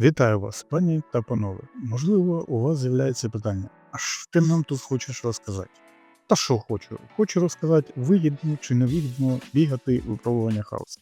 Вітаю вас, пані та панове. Можливо, у вас з'являється питання: а що ти нам тут хочеш розказати? Та що хочу? Хочу розказати, вигідно чи невигідно бігати випробування хаосу.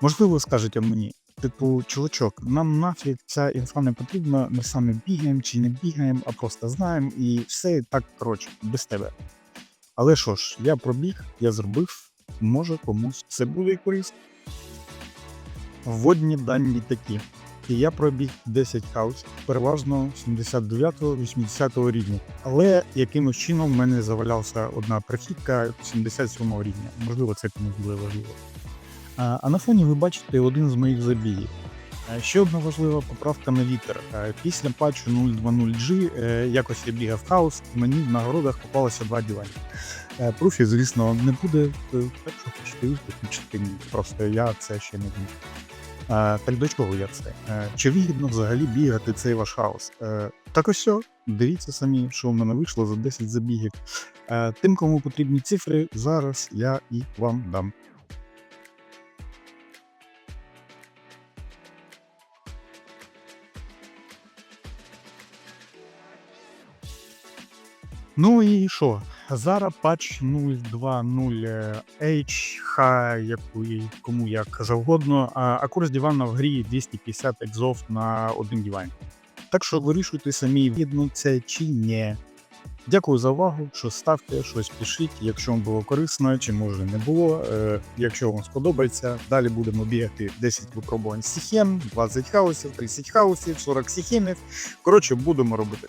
Можливо, скажете мені, типу, чувачок, нам нафіг ця інфа не потрібна, ми самі бігаємо чи не бігаємо, а просто знаємо і все так коротше, без тебе. Але що ж, я пробіг, я зробив, може комусь це буде і корисно. Вводні дані такі. І я пробіг 10 хаус, переважно 79-80 рівня. Але якимось чином в мене завалялася одна прихідка 77 рівня. Можливо, це комусь буде важливо. А, на фоні ви бачите один з моїх забігів. Ще одна важлива поправка на вітер. Після патчу 0.2.0G е, якось я бігав хаос, мені в нагородах попалося два дівані. Е, Пруфів, звісно, не буде, е, так що виступити. Просто я це ще не знаю. Е, Так до чого я це? Е, Чи вигідно взагалі бігати цей ваш хаос? Е, Так ось все, дивіться самі, що в мене вийшло за 10 забігів. Тим, кому потрібні цифри, зараз я їх вам дам. Ну і що? Зараз патч 0.2.0 H, H, яку і кому як завгодно, а, курс дивана в грі 250 екзов на один диван. Так що вирішуйте самі, видно це чи ні. Дякую за увагу, що ставте, щось пишіть, якщо вам було корисно, чи може не було. Е, якщо вам сподобається, далі будемо бігати 10 випробувань сіхем, 20 хаусів, 30 хаусів, 40 сіхемів. Коротше, будемо робити.